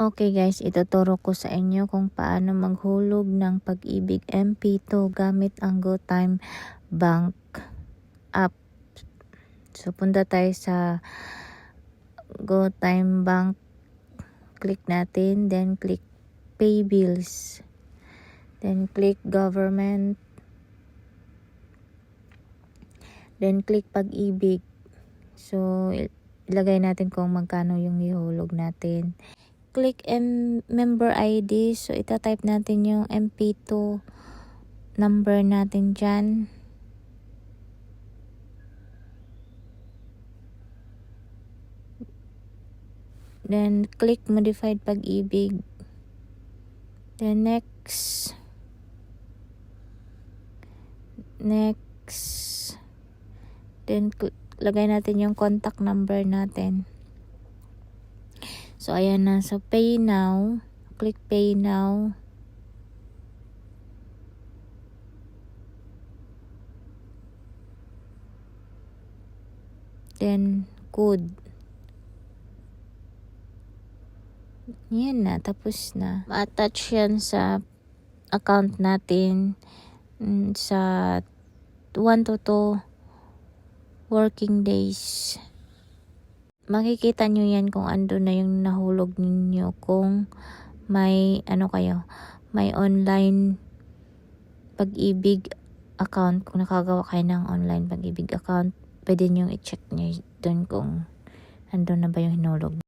Okay guys, ituturo ko sa inyo kung paano maghulog ng pag-ibig MP2 gamit ang GoTime Bank app. So punta tayo sa GoTime Bank. Click natin, then click Pay Bills. Then click Government. Then click Pag-ibig. So ilagay natin kung magkano yung ihulog natin click M member ID. So, itatype natin yung MP2 number natin dyan. Then, click modified pag-ibig. Then, next. Next. Then, lagay natin yung contact number natin. So, ayan na. So, pay now. Click pay now. Then, code. Yan na. Tapos na. Ma-attach yan sa account natin mm, sa 1 to 2 working days makikita nyo yan kung ando na yung nahulog ninyo kung may ano kayo may online pag-ibig account. Kung nakagawa kayo ng online pag-ibig account pwede nyo i-check nyo dun kung ando na ba yung hinulog